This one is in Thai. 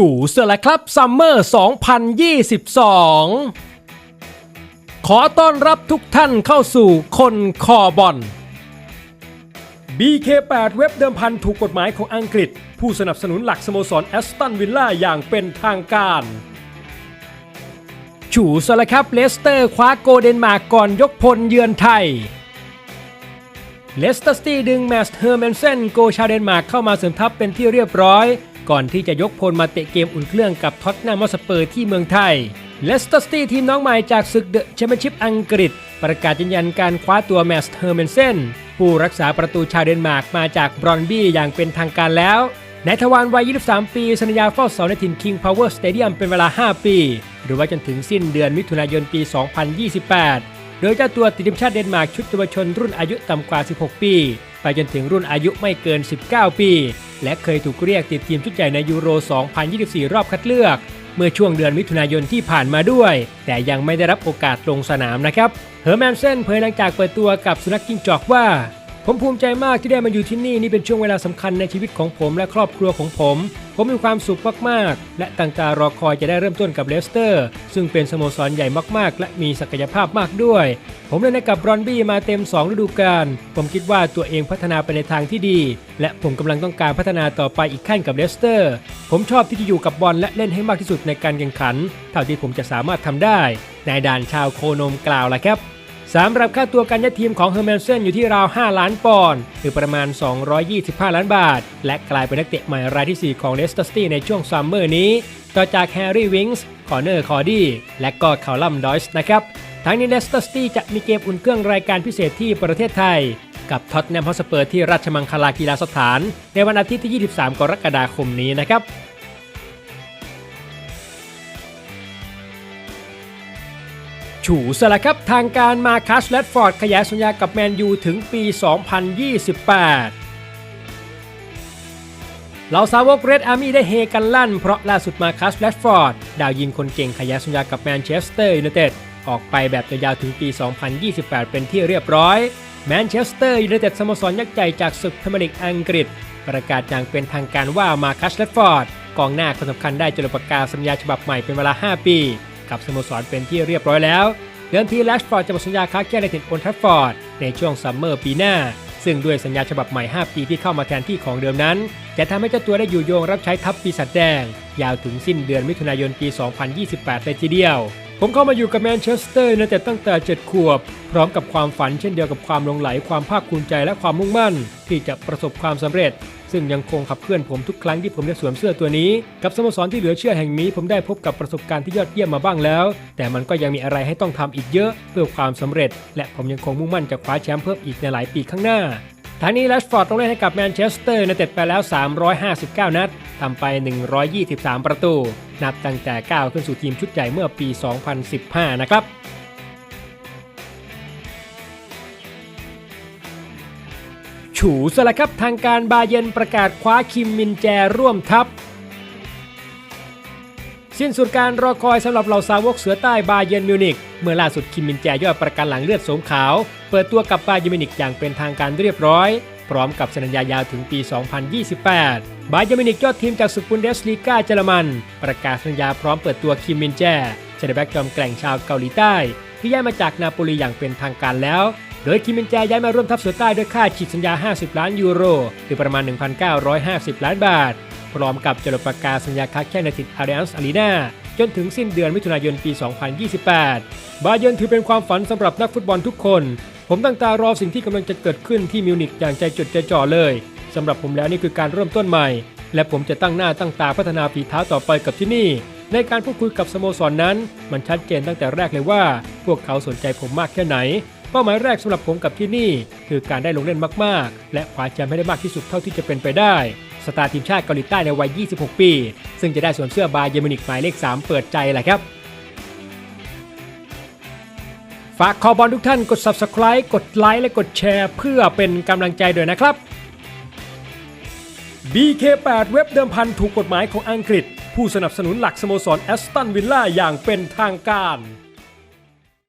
ฉูเสละครับซัมเมอร์ 2022 ขอต้อนรับทุกท่านเข้าสู่คนคอบอล BK8 เว็บเดิมพันถูกกฎหมายของอังกฤษ ผู้สนับสนุนหลักสโมสรแอสตันวิลล่าอย่างเป็นทางการฉูสละครับเลสเตอร์คว้าโกเดนมาร์กก่อนยกพลเยือนไทยเลสเตอร์สตีดึงแมสเฮอร์แมนเซนโกชาวเดนมาร์กเข้ามาเสริมทัพเป็นที่เรียบร้อย ก่อนที่จะยกพลมาเตะเกมอุ่นเครื่องกับท็อตแนมอสเปอร์ที่เมืองไทยเลสเตอร์สตีทีมน้องใหม่จากศึกเดอะแชมเปี้ยนชิพอังกฤษ ประกาศยืนยันการคว้าตัวแมสเฮอร์แมนเซนผู้รักษาประตูชาวเดนมาร์กมาจากบรอนบี้อย่างเป็นทางการแล้วนายทวารวัย 23 ปี สัญญาเฝ้าเสาในถิ่น King Power Stadium เป็นเวลา 5 ปี หรือว่าจนถึงสิ้นเดือนมิถุนายนปี 2028 โดยเจ้าตัวติดทีมชาติเดนมาร์กชุดเยาวชนรุ่นอายุต่ำกว่า 16 ปี ไปจนถึงรุ่นอายุไม่เกิน 19 ปี และเคยถูกเรียกติดทีมชุดใหญ่ในยูโร 2024 รอบคัดเลือก เมื่อช่วงเดือนมิถุนายนที่ผ่านมาด้วย แต่ยังไม่ได้รับโอกาสลงสนามนะครับ เฮอร์แมนเซนเผยหลังจากเปิดตัวกับสุนัขกิ้งจอกว่า ผมภูมิใจมากที่ได้มาอยู่ที่นี่นี่เป็นช่วงเวลาสำคัญในชีวิตของผมและครอบครัวของผม ผมมีความสุขมากๆ และตั้งตารอคอยจะได้เริ่มต้นกับเลสเตอร์ ซึ่งเป็นสโมสรใหญ่มากๆ และมีศักยภาพมากด้วย ผมเล่นกับบรอนบี้มาเต็ม 2 ฤดูกาลผมคิดว่าตัวเองพัฒนาไปในทางที่ดี และผมกำลังต้องการพัฒนาต่อไปอีกขั้นกับเลสเตอร์ ผมชอบที่จะอยู่กับบอลและเล่นให้มากที่สุดในการแข่งขัน เท่าที่ผมจะสามารถทำได้นายด่านชาวโคนมกล่าวละครับ สำหรับค่าตัวการย้ายทีมของเฮอร์แมนเซนอยู่ที่ราว 5 ล้านปอนด์หรือประมาณ 225 ล้านบาท และกลายเป็นนักเตะใหม่รายที่ 4 ของเลสเตอร์ซิตี้ในช่วงซัมเมอร์นี้ ต่อจากแฮร์รี่วิงส์คอร์เนอร์คอร์ดี้และก็คาร์ลัมดอยส์นะครับ ทั้งนี้เลสเตอร์ซิตี้จะมีเกมอุ่นเครื่องรายการพิเศษที่ประเทศไทย กับท็อตแนมฮอสเปอร์ที่ราชมังคลากีฬาสถาน ในวันอาทิตย์ที่ 23 กรกฎาคมนี้นะครับ ฉูสละครับทางการมาคัสแรดฟอร์ดขยายสัญญากับแมนยูถึงปี 2028เหล่าสาวกเรดอาร์มี่ได้เฮกันลั่น เพราะล่าสุดมาคัสแรดฟอร์ด ดาวยิงคนเก่งขยายสัญญากับแมนเชสเตอร์ยูไนเต็ดออกไปแบบยาวๆถึงปี 2028 เป็นที่เรียบร้อย แมนเชสเตอร์ยูไนเต็ดสโมสรยักษ์ใหญ่จากศึกพรีเมียร์ลีกอังกฤษ ประกาศอย่างเป็นทางการว่ามาคัสแรดฟอร์ด กองหน้าคนสำคัญได้จดประกาศสัญญาฉบับใหม่เป็นเวลา 5 ปี กับสโมสรเป็นที่เรียบร้อยแล้ว เดิมทีแลชฟอร์ดจะหมดสัญญาค้าแค่ในถิ่นโอนทัฟฟอร์ดในช่วงซัมเมอร์ปีหน้า ซึ่งด้วยสัญญาฉบับใหม่ 5 ปีที่เข้ามาแทนที่ของเดิมนั้น จะทำให้เจ้าตัวได้อยู่โยงรับใช้ทัพปีศาจแดง ยาวถึงสิ้นเดือนมิถุนายนปี 2028 เลยทีเดียวผมเข้ามาอยู่กับแมนเชสเตอร์ยูไนเต็ดตั้งแต่ 7 ขวบ พร้อมกับความฝันเช่นเดียวกับความลงไหลความภาคภูมิใจและความมุ่งมั่น ที่จะประสบความสำเร็จ ซึ่งยังคงขับเคลื่อนผมทุกครั้งที่ผมได้สวมเสื้อตัวนี้ กับสโมสรที่เหลือเชื่อแห่งนี้ ผมได้พบกับประสบการณ์ที่ยอดเยี่ยมมาบ้างแล้ว แต่มันก็ยังมีอะไรให้ต้องทำอีกเยอะเพื่อความสำเร็จ และผมยังคงมุ่งมั่นจะคว้าแชมป์เพิ่มอีกในหลายปีข้างหน้าทางนี้แรชฟอร์ดต้องเล่นให้กับแมนเชสเตอร์ยูไนเต็ดไปแล้ว 359 นัดทำไป 123 ประตู นับตั้งแต่ก้าวขึ้นสู่ทีมชุดใหญ่เมื่อปี 2015 นะครับ ฉูสละครับทางการบาเยนประกาศคว้าคิมมินแจร่วมทัพ สิ้นสุดการรอคอยสำหรับเหล่าสาวกเสือใต้บาเยนมิวนิกเมื่อล่าสุดคิมมินแจยอดประกันหลังเลือดโสมขาว เปิดตัวกับบาเยนมิวนิกอย่างเป็นทางการเรียบร้อย พร้อมกับสัญญายาวถึงปี 2028 บาเยนมิวนิกยอดทีมจากศึกบุนเดสลีกาเยอรมัน ประกาศสัญญาพร้อมเปิดตัวคิมมินแจเซนเตอร์แบ็กจอมแกร่งชาวเกาหลีใต้ที่ย้ายมาจากนาโปลีอย่างเป็นทางการแล้ว โดยคิมินแจย้ายมาร่วมทัพเสือใต้ด้วยค่าฉีดสัญญา 50 ล้านยูโรหรือประมาณ 1,950 ล้านบาท พร้อมกับจดประกาศสัญญาค้าแข่งในถิ่นอารีอันส์อารีนาจนถึงสิ้นเดือนมิถุนายนปี 2028 บาเยิร์นถือเป็นความฝันสำหรับนักฟุตบอลทุกคน ผมตั้งตารอสิ่งที่กำลังจะเกิดขึ้นที่มิวนิกอย่างใจจดใจจ่อเลยสำหรับผมแล้วนี่คือการเริ่มต้นใหม่ และผมจะตั้งหน้าตั้งตาพัฒนาฝีเท้าต่อไปกับที่นี่ ในการพูดคุยกับสโมสรนนั้น มันชัดเจนตั้งแต่แรกเลยว่า พวกเขาสนใจผมมากแค่ไหน ป้าหมายแรกสำหรับผมกับที่นี่ คือการได้ลงเล่นมากๆ และคว้าแชมป์ให้ได้มากที่สุดเท่าที่จะเป็นไปได้ สตาร์ทีมชาติเกาหลีใต้ในวัย 26 ปี ซึ่งจะได้สวมเสื้อบาเยอร์มินิกหมายเลข 3 เปิดใจแหละครับฝากคอบอลทุกท่านกด subscribe กดไลค์และกดแชร์เพื่อเป็นกำลังใจด้วยนะครับ BK8 เว็บเดิมพันถูกกฎหมายของอังกฤษ ผู้สนับสนุนหลักสโมสรแอสตันวิลล่าอย่างเป็นทางการ